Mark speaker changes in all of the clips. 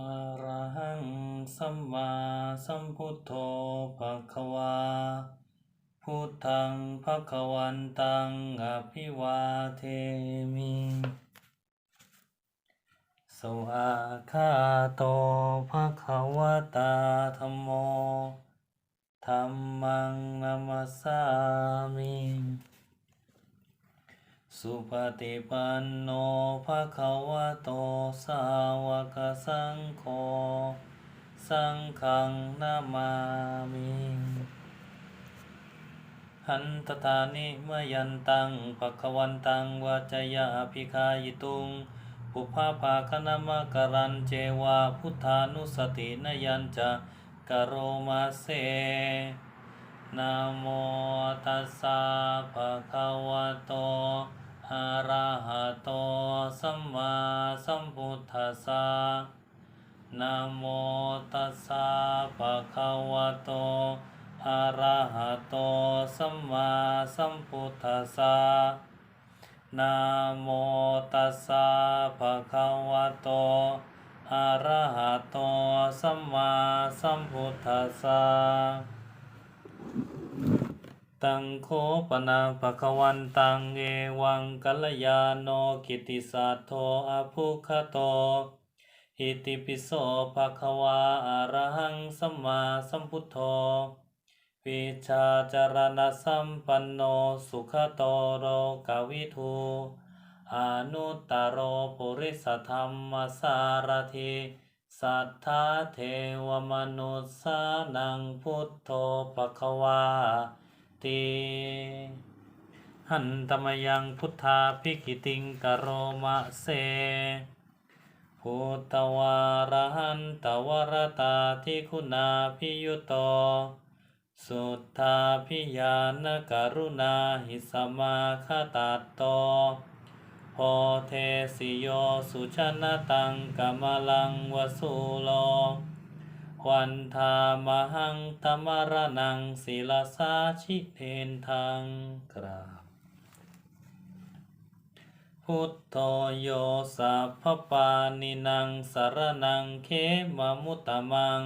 Speaker 1: อะระหังสัมมาสัมพุทโธภะคะวาพุทธังภะคะวันตังอภิวาเทมิสวากขาโตภะคะวะตาธัมโมธัมมังนัมสสามิ สุปฏิปันโนภะคะวะโตสาวกสังโฆสังฆังนามามิหันตตานิมยันตังภะคะวันตังวาจยาภิคายิตุงปุพพาภาคณมกรันเจวาพุทธานุสตินยัญจะกโรมาเสนะโมตัสสะภะคะวะโต อะระหะโตสัมมาสัมพุทธัสสะนะโมตัสสะภะคะวะโตอะระหะโตสัมมาสัมพุทธัสสะนะโมตัสสะภะคะวะโตอะระหะโตสัมมาสัมพุทธัสสะ ตังโคปนาภะคะวันตังเอวังกัลยาโนกิติสัทโธอภุคโต อิติปิโสภะคะวาอะระหังสัมมาสัมพุทโธวิชาจารณสัมปันโนสุขโตโรกวิทูอนุตตโรปุริสธรรมสารถิสัทธาเทวมนุสสานังพุทโธภควา ติหันตมยังพุทธาภิกิติงกโรมะเสพุทธวารหันตวรตาทิคุณาพิยุโตสุทธาพิยานกรุณาหิสมาคตัตโตโพเทสิโยสุชนะตังกมลังวสุโล วันธามหังตมรนังศิลาสาชิเทนทังกราบ พุทโธโยสัพพปานินังสารนังเขมมุตตมัง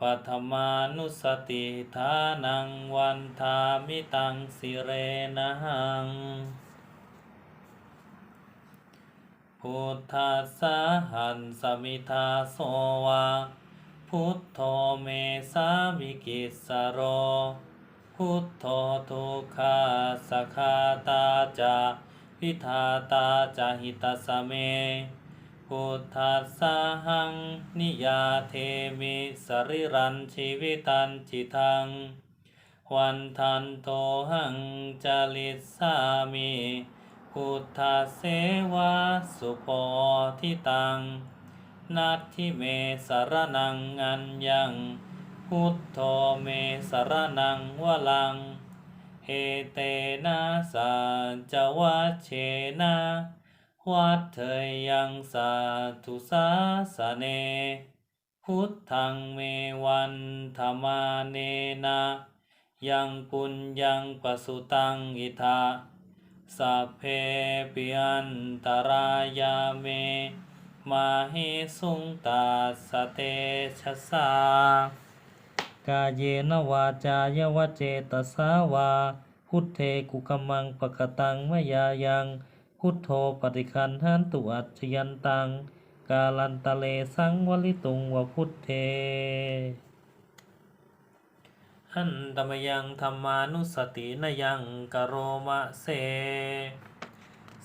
Speaker 1: ปัทมานุสติทานังวันทามิตังสิเรนะหังพุทธัสสะหันสมิทาโสวา พุทโธเมสามิกิสโร พุทโธทุกขาสคาตาจาพิธาตาจาหิตาสเม พุทธัสสะหังนิยาเทมิสริรันชีวิตันจิตัง วันทันโตหังจาริสามิพุทธเสวาสุโพธิตัง นัตถิเมสารนังอัญญังพุทโธเมสารนังวลังเอเตนะสัจวัชเชนะวัดเถยยังสาธุสาสเน พุทธังเมวันธรรมาเนนะยังปุญญังปสุตังอิทาสัพเพปิอันตรายาเม มาหิสุงตาสเตชะสากาเยนวาจายวเจตสาวา พุทเทกุกมังปะกตังมยายังพุทโธปฏิคันหันตุอัจฉยันตัง กาลันตะเลสังวลิตุงวพุทเทหันตมยังธรรมานุสตินยังกโรมะเส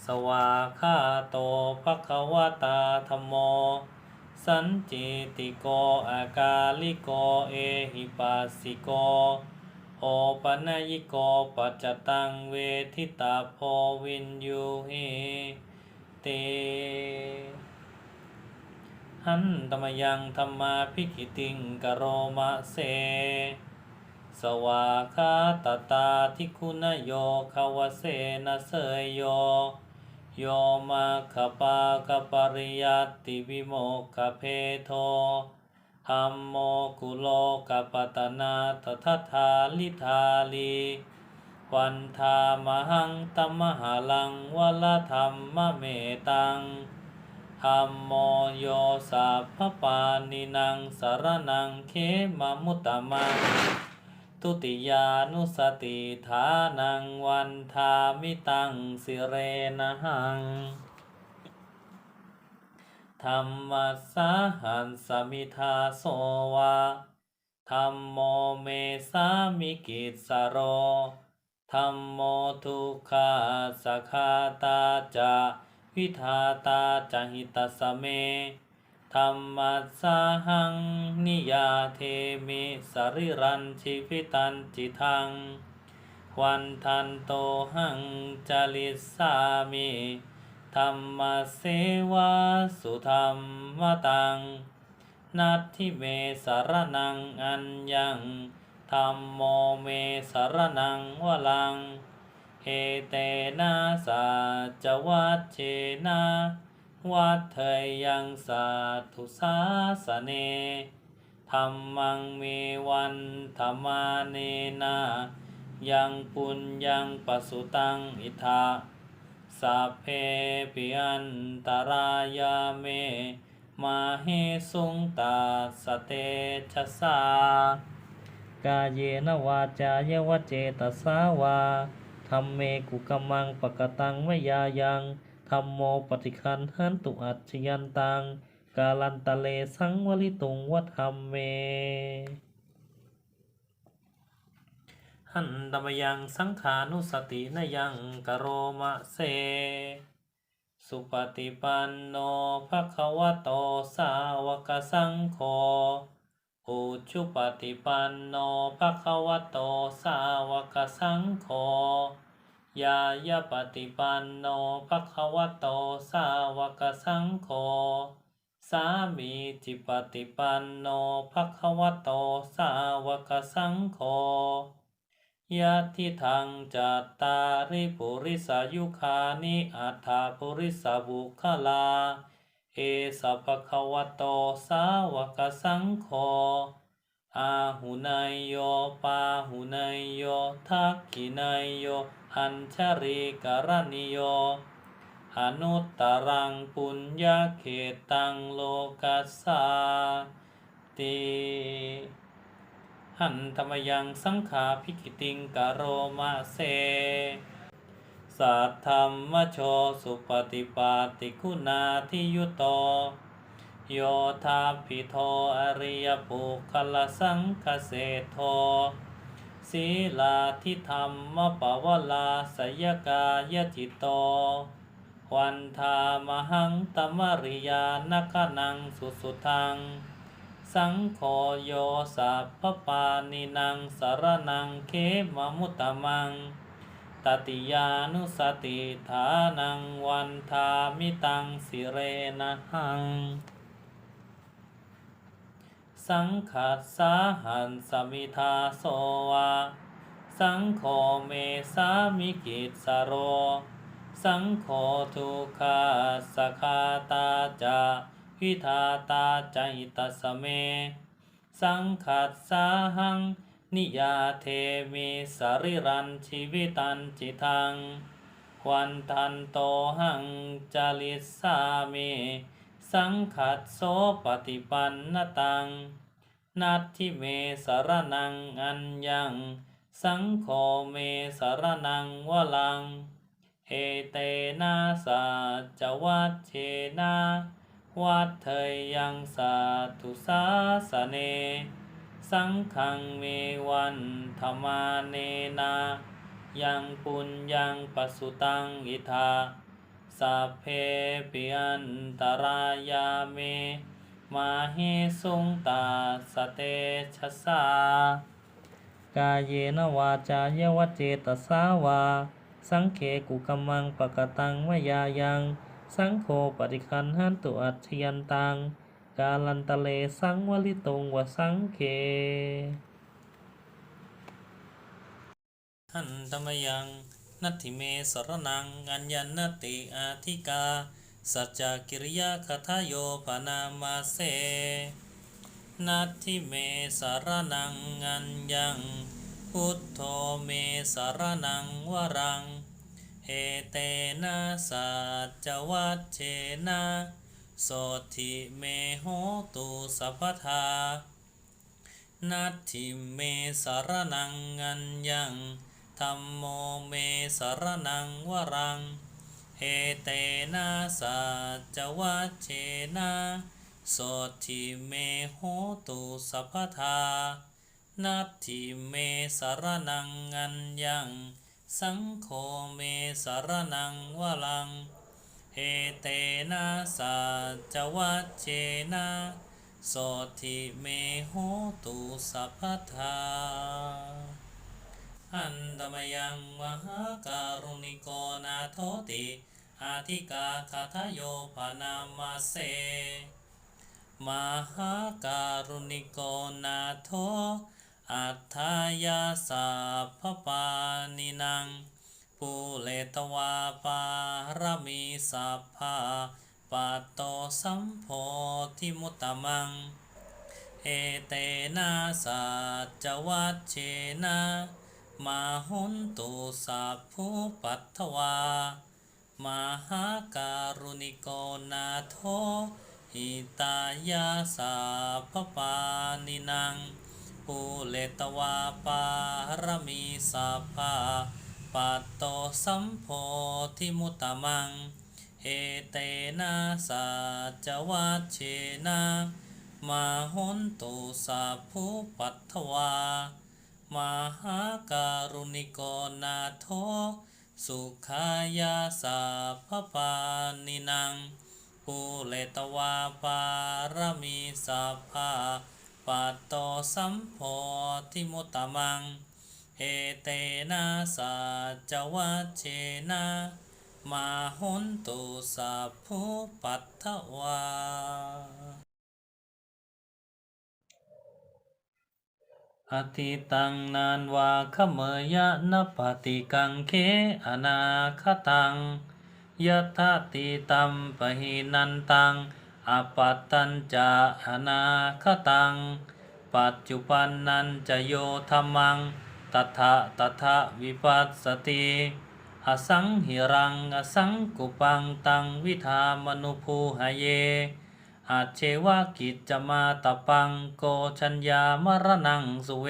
Speaker 1: สวาคาโตภควตาธรรมโม สันจิติโกอากาลิโกเอหิปัสสิโก โอปัญญิโกปัจจตังเวทิตาโพวินยูหิเตหันตมยังธรรมาภิกิติงกโรมะเส สวาคาตตาทิคุณโยคาวเสนะเสยโย โยมาคปากปริยัติวิโมกขเพโทธัมโมกุโลกปตนาตถาทาลิทาลีวันทามหังตัมมหาลังวลธรรมเมตังธัมโมโยสัพพปานินังสารนังเขมมุตตมัง ทุติยานุสติฐานังวันทามิตังสิเรนะหังธรรมสสหันสมิทาโสวาธรรมโมเมสามิกิสสโรธรรมโมทุกขาสคาตาจะวิทาตาจหิตสเม ธรรมัสหังนิยาเทมิสริรันชีวิตันจิทัง ควันทันโตหังจาริสามิธรรมเสวาสุธรรมตัง นัตถิเมสารนังอัญญังธรรมโมเมสารนังวลังเอเตนะสัจวัตเชนะ วัฏเทยังสัตถุสาสเนธรรมังเมวันธรรมาเนนะยังปุญญังปสุตังอิทาสัพเพปิอันตรายาเม มาเฮสุงตาสเตชะสากาเยนวาจายวเจตสาวาธรรมเมกุกมังปะกตังวะยายัง ธรรมโมปฏิคันหันตุอัจฉยันตัง กาลันตะเลสังวลิตุงวัธรรมเม หันตมยังสังขานุสตินยังกโรมะเสสุปฏิปันโนภะคะวะโตสาวกสังโฆอุชุปฏิปันโนภะคะวะโตสาวกสังโฆ ยายาปฏิปันโนภะคะวะโตสาวกสังโฆสามีจิปฏิปันโนภะคะวะโตสาวกสังโฆยะทิทังจัตตาริปุริสายุคานิอัฏฐาปุริสบุคลา เอสัพพะคะวะโตสาวกสังโฆอาหุนายโยปาหุนายโยทักขินายโย อัญชริกรณิโย อนุตตรังปุญญาเขตังโลกัสสาติหันธรรมยังสังขาพิกิติงกโรมาเสสัทธรรมโชสุปฏิปาติคุณาทิยุโต โยธาปิโทอริยปุคลสังคเสโท ศีลาทิธรรมปวลาสยกายจิตโตวันธามหังตมริยานคนังสุสุทัง สังโฆโยสัพพปานินังสารนังเขมมุตมัง ตติยานุสติฐานังวันทามิตังสิเรนะหัง สังขัสสาหันสมิทาโสวา สังโฆเมสามิกิจสโร สังโฆทุกขาสคาตาจะวิทาตาจหิตสเม สังขัสสาหัง นิยาเทมิสริรันชีวิตันจิทังควันทันโตหังจาริสามิ สังขัดโสปฏิปันนตัง นัตถิเมสารนังอัญญัง สังโฆเมสารนังวลัง เอเตนะสัจวัตเชนะวัฏเทยังสัตุสาสเน สังขังเมวันธรรมาเนนา ยังปุญญังปสุตังอิทา สัพเพปิอันตรายาเม มาเฮสุงตาสเตชะสากาเยนวาจายวเจตสาวา สังเคกุกมังปะกตังวยายัง สังโฆปฏิคันหันตุอัจยันตัง กาลันตะเลสังวลิตุงวสังเคหันธรรมยัง นัตถิเมสรนังอัญญนติอาธิกา สัจจกิริยาคทาโยปนามาเสนัตถิเมสารนังอัญญัง พุทโธเมสารนังวรัง เอเตนะสัจวัตเชนะโสทิเมโหตุสัพพทานัตถิเมสารนังอัญญัง ธรรมโมเมสรนังวรังเอเตนะสัจวัชเชนะโสทิเมโหตุสัพพทา นัตถิเมสรนังอัญญัง สังโฆเมสรนังวรังเอเตนะสัจวัชเชนะโสทิเมโหตุสัพพทา อันตมยังมหาการุณิโกนาโทติอาทิกาคาทโยพานามาเสมหาการุณิโกนาโทอัฏฐายาสัพพปานินังปุเลตวาปารมีสัพพาปัตโตสัมโพธิมุตตมัง เอเตนะสัจวัชเชนะ มาหุนตุสัพพุปัตถวา มาหาการุณิโกนาโทหิตายาสัพปานินังปุเลตวาปารมีสัพพาปัตโตสัมโพธิมุตตมัง เอเตนะสัจวัชเชนะ มาหุนตุสัพพุปัตถวา มหาการุณิโกนาโทสุขายาสัพพปานินังปุเลตวาปารมีสัพพาปัตโตสัมโพธิมุตตมัง เอเตนะสัจวัชเชนะมาหุนตุสัพพุปัตถวา อติตังนานวาขเมยะนปฏิกังเคอนาคตังยะทะติตัมปะหินันตังอปัตตัญจะอนาคตัง ปัจจุปันนันจะโยธรรมังตถะตถะวิปัสสติอสังหิรังอสังกุปังตังวิธามนุภูหะเย อาเชวะกิจจมาตปังโกชัญญามรณังสุเว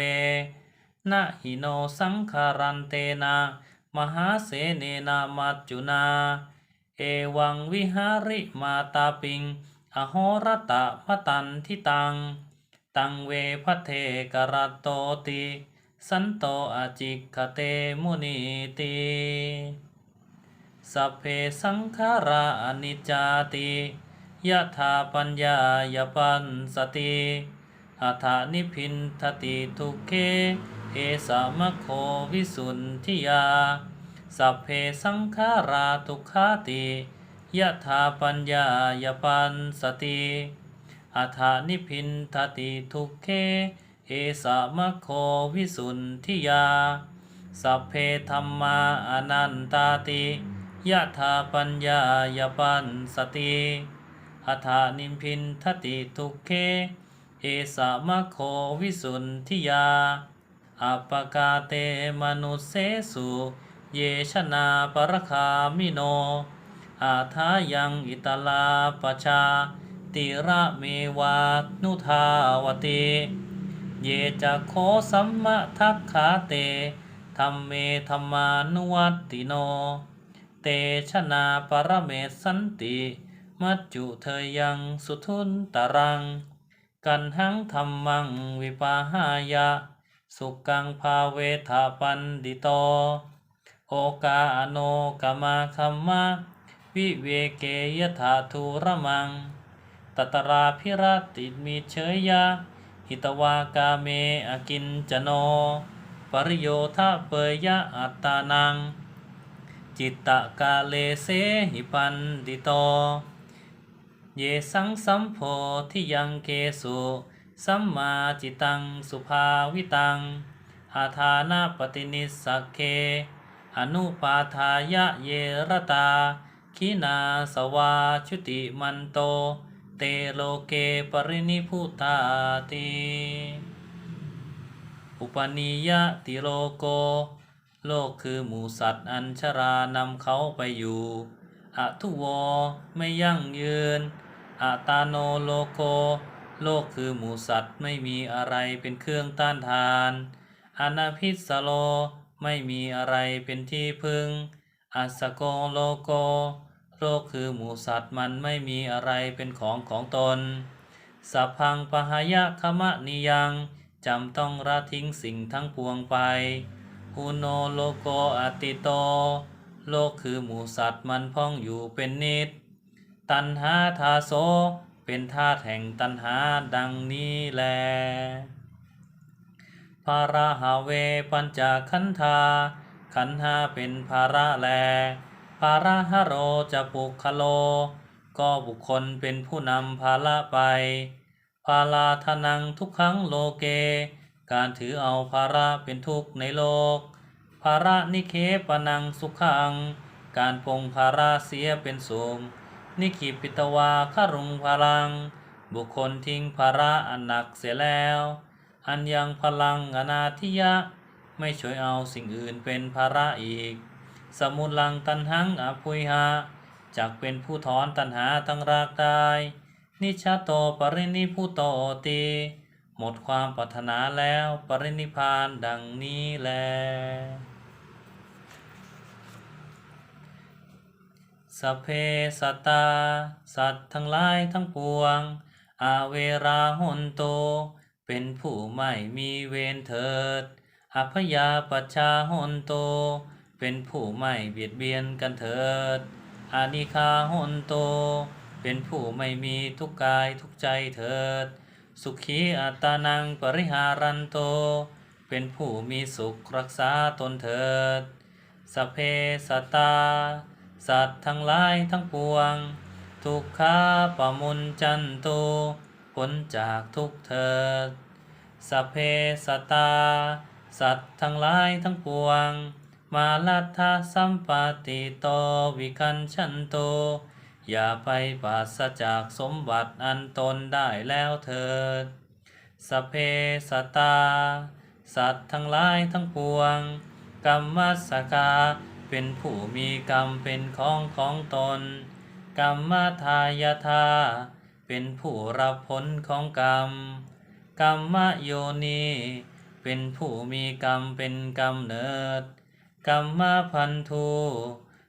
Speaker 1: นะหิโนสังขารันเตนะ มหาเสเนนามัจจุนา เอวังวิหาริมาตาปิง อโหรตะมะตันทิตัง ตังเวพเทกรตโตติ สันโตอาจิกขเตมุนีติสัพเพสังขาราอนิจจาติ ยะธาปัญญายปันสติอัฐานิพินทติทุเคเอสามะโควิสุนทิยา สัพเพสังขาราทุกขาติยะธาปัญญายปันสติอัฐานิพินทติทุเคเอสามะโควิสุนทิยา สัพเพธรรมาอนันตาติยะธาปัญญายปันสติ อัฐานิมพินทติทุกเค เอสามะโควิสุนทิยา อัปกาเตมนุเสสุ เยชนาปรคามิโน อาทายังอิตลาปชา ติระเมวานุทาวติ เยจะโคสัมมะทักขาเตธรรมเมธรรมานุวัตติโน เตชนาปรเมสันติ มัจจุเธอยังสุทุนตรัง กันหังธรรมังวิปาหายะ สุกังภาเวทาปันดิโต โอกาอโนกามาคัมมะ วิเวเกยถาทูระมัง ตตราพิรติมีเชยยะ หิตวากาเมอกินจโน ปริโยทะเปยยะอัตตานังจิตตะกาเลเสหิปันดิโต เยสังสัมโพธิยังเกสุสัมมาจิตังสุภาวิตังอาทานาปฏินิสสกเคอนุปาทายะเยรตาคินาสวาชุติมันโต เตโลเกปรินิพุตาติอุปนิยติโลโก โลกคือหมูสัตว์อัญชรานำเขาไปอยู่ อทุวไม่ยั่งยืน อัตาโนโลโก โลกคือหมูสัตว์ไม่มีอะไรเป็นเครื่องต้านทานอนาพิสโล ไม่มีอะไรเป็นที่พึ่ง อัสโกโลโก โลกคือหมูสัตว์มันไม่มีอะไรเป็นของของตน สัพพังปหายะคมะนิยังจำต้องละทิ้งสิ่งทั้งปวงไปอุโนโลโกอติโต โลกคือหมูสัตว์มันพ้องอยู่เป็นนิด ตันหาทาโสเป็นธาตุแห่งตันหาดังนี้แล ภาราหาเวปัญจขันธา ขันหาเป็นภาระแล ภาระหโรจะปุคโล ก็บุคคลเป็นผู้นำภาระไป ภาลาทนังทุกขังโลเก การถือเอาภาระเป็นทุกข์ในโลก ภาระนิเคปนังสุขัง การปงภาระเสียเป็นสุข นิคิปิตวาคารุงพลัง บุคคลทิ้งภาระอันหนักเสียแล้ว อันยังพลังอนาทิยะ ไม่ช่วยเอาสิ่งอื่นเป็นภาระอีก สมุลังตันหังอภุยหะจักเป็นผู้ถอนตัณหาตั้งรากได้ นิชาโตปรินิพุโตติหมดความปรารถนาแล้วปรินิพานดังนี้แล สเพสตา สัตว์ทั้งหลายทั้งปวง อาเวราหนโต เป็นผู้ไม่มีเวรเถิดอภยาปัชาหนโต เป็นผู้ไม่เบียดเบียนกันเถิด อานิคาหนโต เป็นผู้ไม่มีทุกกายทุกใจเถิด สุขีอัตานังปริหารันโต เป็นผู้มีสุขรักษาตนเถิดสเพสตา สัตว์ทั้งหลายทั้งปวง ทุกขาปะมุนจันโตพ้นจากทุกเถิดสเพสตา สัตว์ทั้งหลายทั้งปวง มาลัทธาสัมปติโตวิคันชันโต อย่าไปปราศจากสมบัติอันตนได้แล้วเถิดสเพสตา สัตว์ทั้งหลายทั้งปวง กรรมสกา เป็นผู้มีกรรมเป็นของของตน กรรมทายาทาเป็นผู้รับผลของกรรม กรรมโยนี เป็นผู้มีกรรมเป็นกำเนิด กรรมพันธุ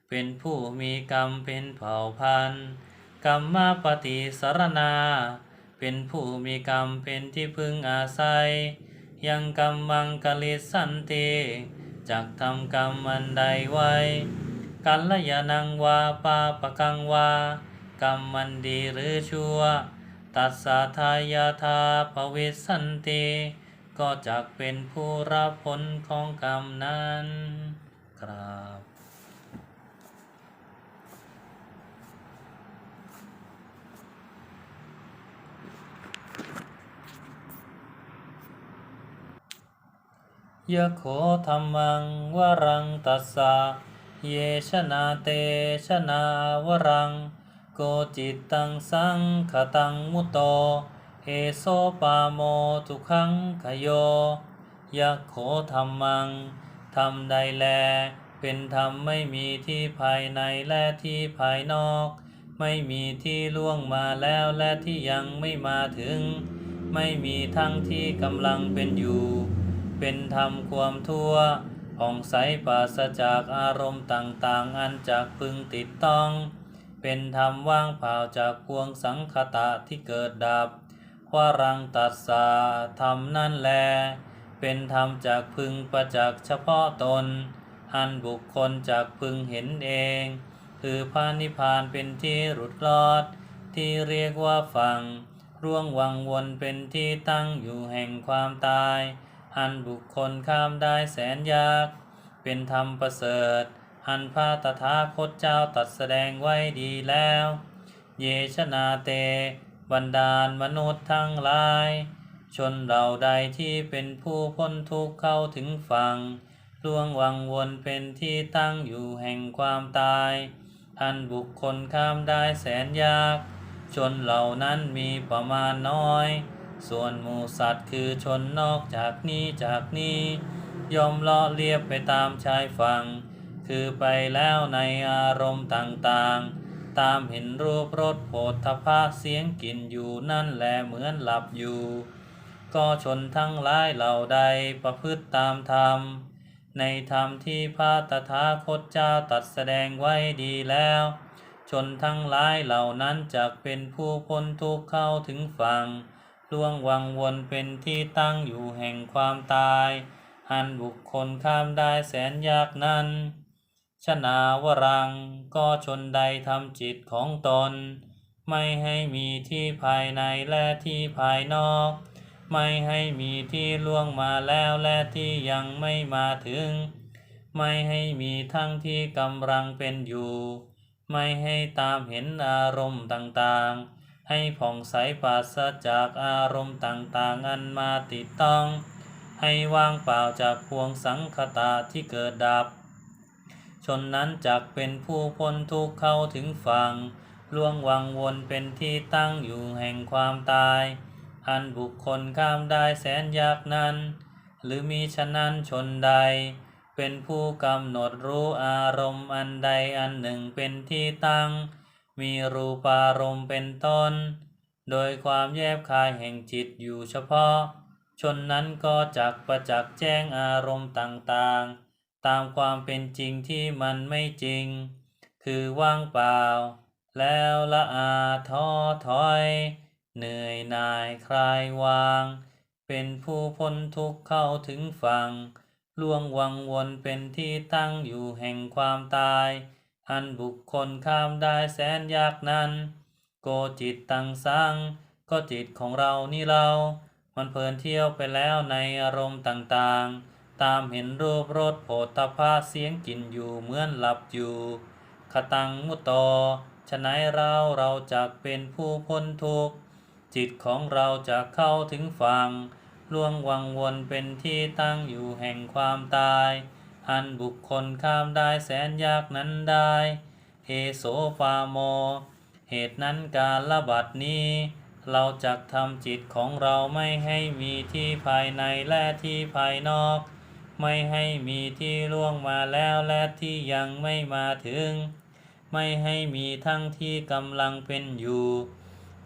Speaker 1: เป็นผู้มีกรรมเป็นเผ่าพันธุ์กรรมปฏิสารณาเป็นผู้มีกรรมเป็นที่พึ่งอาศัย ยังกรรมังกลิสันติ จักทำกรรมอันใดไว้ กัลยาณังวาปาปะกังวากรรมมันดีหรือชั่ว ตัสสาทายาทาภวิสันติก็จักเป็นผู้รับผลของกรรมนั้น ครับ ยะโขธรรมังวรังตัสสะ เยชนาเตชนาวรัง โกจิตตังสังขตังมุตโต เอโซปาโมทุขังขโยยะโขธรรมังธรรมใดแล เป็นธรรมไม่มีที่ภายในและที่ภายนอก ไม่มีที่ล่วงมาแล้วและที่ยังไม่มาถึง ไม่มีทั้งที่กำลังเป็นอยู่ เป็นธรรมความทั่วผ่องใสปราศจากอารมณ์ต่างๆ อันจากพึงติดต้อง เป็นธรรมว่างเปล่าจากพวงสังคตะที่เกิดดับวารังตัสสาธรรมนั่นแล เป็นธรรมจากพึงประจักษ์เฉพาะตน อันบุคคลจากพึงเห็นเอง คือพระนิพพานเป็นที่หลุดรอด ที่เรียกว่าฝั่งร่วงวังวนเป็นที่ตั้งอยู่แห่งความตาย อันบุคคลข้ามได้แสนยาก เป็นธรรมประเสริฐอันพระตถาคตเจ้าตัดแสดงไว้ดีแล้ว เยชนาเต บรรดาลมนุษย์ทั้งหลาย ชนเราใดที่เป็นผู้พ้นทุกข์เข้าถึงฝั่งล่วงวังวนเป็นที่ตั้งอยู่แห่งความตายอันบุคคลข้ามได้แสนยาก ชนเหล่านั้นมีประมาณน้อย ส่วนหมูสัตว์คือชนนอกจากนี้จากนี้ยอมเลาะเลียบไปตามชายฝั่ง คือไปแล้วในอารมณ์ต่างๆ ตามเห็นรูปรสโผฏฐพะเสียงกลิ่นอยู่นั่นแหละเหมือนหลับอยู่ ก็ชนทั้งหลายเหล่าใดประพฤติตามธรรม ในธรรมที่พระตถาคตเจ้าตัดแสดงไว้ดีแล้ว ชนทั้งหลายเหล่านั้นจะเป็นผู้พ้นทุกข์เข้าถึงฝั่ง ล่วงวังวนเป็นที่ตั้งอยู่แห่งความตาย อันบุคคลข้ามได้แสนยากนั้นชนาวรังก็ชนใดทำจิตของตน ไม่ให้มีที่ภายในและที่ภายนอก ไม่ให้มีที่ล่วงมาแล้วและที่ยังไม่มาถึง ไม่ให้มีทั้งที่กำลังเป็นอยู่ ไม่ให้ตามเห็นอารมณ์ต่างๆ ให้ผ่องใสปราศจากอารมณ์ต่างๆ อันมาติดต้อง ให้ว่างเปล่าจากพวงสังคตาที่เกิดดับ ชนนั้นจักเป็นผู้พ้นทุกข์เข้าถึงฝั่งล่วงวังวนเป็นที่ตั้งอยู่แห่งความตาย อันบุคคลข้ามได้แสนยากนั้น หรือมีฉะนั้นชนใด เป็นผู้กำหนดรู้อารมณ์อันใดอันหนึ่งเป็นที่ตั้ง มีรูปารมณ์เป็นต้น โดยความแยบคายแห่งจิตอยู่เฉพาะ ชนนั้นก็จักประจักษ์แจ้งอารมณ์ต่างๆ ตามความเป็นจริงที่มันไม่จริง คือว่างเปล่า แล้วละอาท้อถอย เหนื่อยหน่ายคลายวาง เป็นผู้พ้นทุกข์เข้าถึงฝั่งล่วงวังวนเป็นที่ตั้งอยู่แห่งความตาย อันบุคคลข้ามได้แสนยากนั้น โกจิตตังสังก็จิตของเรานี่เรา มันเพลินเที่ยวไปแล้วในอารมณ์ต่างๆ ตามเห็นรูปรสโผฏฐัพพะเสียงกลิ่นอยู่เหมือนหลับอยู่ขตังมุตโตฉะไหนเราเราจะเป็นผู้พ้นทุกข์จิตของเราจะเข้าถึงฝั่งล่วงวังวนเป็นที่ตั้งอยู่แห่งความตาย อันบุคคลข้ามได้แสนยากนั้นได้ เอโสฟาโม เหตุนั้นการละบัดนี้ เราจักทำจิตของเราไม่ให้มีที่ภายในและที่ภายนอก ไม่ให้มีที่ล่วงมาแล้วและที่ยังไม่มาถึง ไม่ให้มีทั้งที่กำลังเป็นอยู่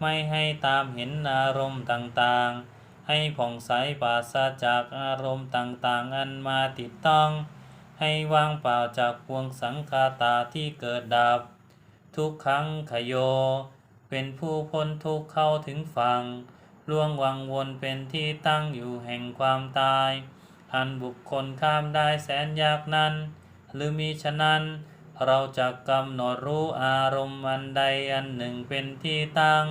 Speaker 1: ไม่ให้ตามเห็นอารมณ์ต่างๆ ให้ผ่องใสปราศจากอารมณ์ต่างๆ อันมาติดต้อง ให้ว่างเปล่าจากพวงสังคาตาที่เกิดดับ ทุกครั้งขยโย เป็นผู้พ้นทุกข์เข้าถึงฝั่งล่วงวังวนเป็นที่ตั้งอยู่แห่งความตาย อันบุคคลข้ามได้แสนยากนั้น หรือมีฉะนั้นเราจะกำหนดรู้อารมณ์อันใดอันหนึ่งเป็นที่ตั้ง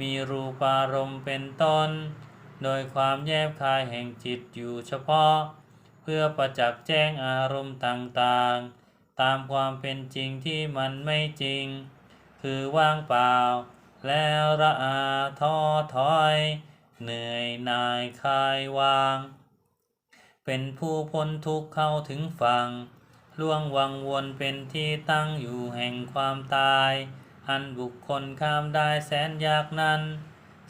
Speaker 1: มีรูปารมณ์เป็นต้น โดยความแยบคายแห่งจิตอยู่เฉพาะ เพื่อประจักษ์แจ้งอารมณ์ต่างๆ ตามความเป็นจริงที่มันไม่จริง คือว่างเปล่า แล้วระอาท้อถอย เหนื่อยนายคลายวาง เป็นผู้พ้นทุกข์เข้าถึงฝั่งล่วงวังวนเป็นที่ตั้งอยู่แห่งความตาย อันบุคคลข้ามได้แสนยากนั้น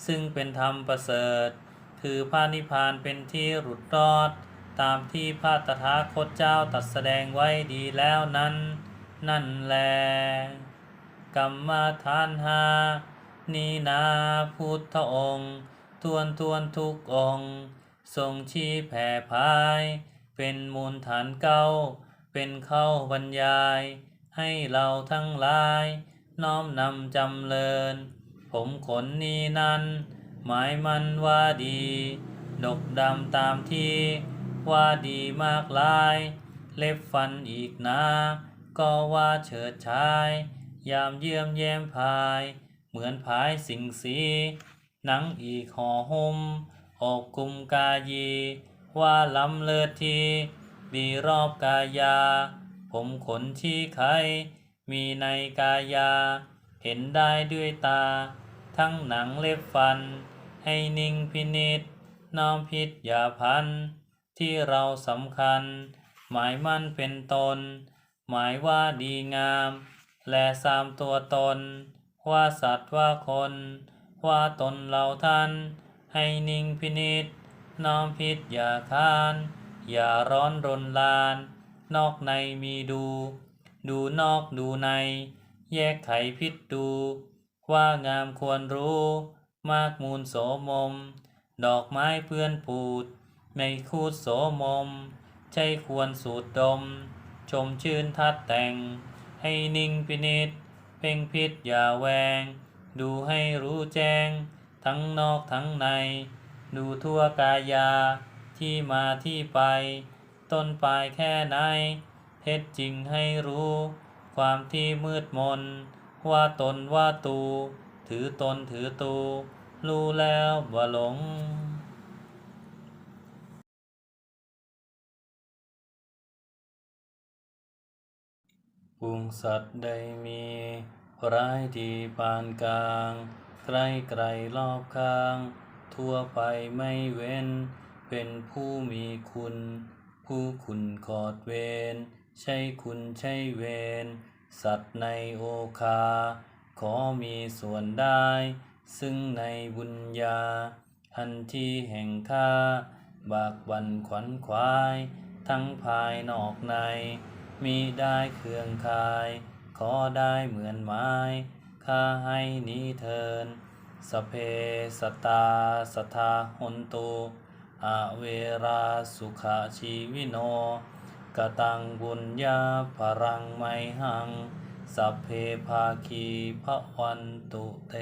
Speaker 1: ซึ่งเป็นธรรมประเสริฐ คือพระนิพพานเป็นที่หลุดรอด ตามที่พระตถาคตเจ้าตรัสแสดงไว้ดีแล้วนั้น นั่นแล กรรมฐานหานีนาพุทธองค์ ทวนทวนทุกองค์ ทรงชี้แผ่พาย เป็นมูลฐานเก้า เป็นเข้าบรรยาย ให้เราทั้งหลาย น้อมนำจำเริญ ผมขนนี้นั้น หมายมันว่าดี ดกดำตามที่ ว่าดีมากลาย เล็บฟันอีกนะก็ว่าเฉิดชาย ยามเยี่ยมแย้มพาย เหมือนพายสิงสี หนังอีกห่อหุ้มอกกุมกายี ว่าล้ำเลิศทีมีรอบกายา ผมขนชี้ไข มีในกายา เห็นได้ด้วยตา ทั้งหนังเล็บฟัน ให้นิ่งพินิษน้อมพิษอย่าพัน ที่เราสำคัญ หมายมั่นเป็นตน หมายว่าดีงาม และสามตัวตน ว่าสัตว์ว่าคน ว่าตนเราท่าน ให้นิ่งพินิษน้อมพิษอย่าค้าน อย่าร้อนรนลาน นอกในมีดู ดูนอกดูใน แยกไขพิษดู ว่างามควรรู้ มากมูลโสมม ดอกไม้เพื่อนปูด ไม่คูดโสมมใจควรสูดดม ชมชื่นทัดแต่ง ให้นิ่งพินิษเพ่งพิษอย่าแวง ดูให้รู้แจ้ง ทั้งนอกทั้งใน ดูทั่วกายา ที่มาที่ไป ต้นปลายแค่ไหนเท็จจริงให้รู้ ความที่มืดมน ว่าตนว่าตู ถือตนถือตู รู้แล้วว่าหลง ปวงสัตว์ใดมี ร้ายดีปานกลาง ใกล้ไกลรอบข้าง ทั่วไปไม่เว้น เป็นผู้มีคุณ ผู้คุณขอดเวรใช่คุณใช่เวรสัตว์ในโอคา ขอมีส่วนได้ ซึ่งในบุญญาอันที่แห่งข้าบากบันขวัญควาย ทั้งภายนอกใน มีได้เครื่องคาย ขอได้เหมือนไม้ข้าให้นี้เทินสเพสตาสทาหนตุอาเวราสุขชีวิโนกตังบุญญาภรังไมหัง สัพเพภาคีพระวันตุเต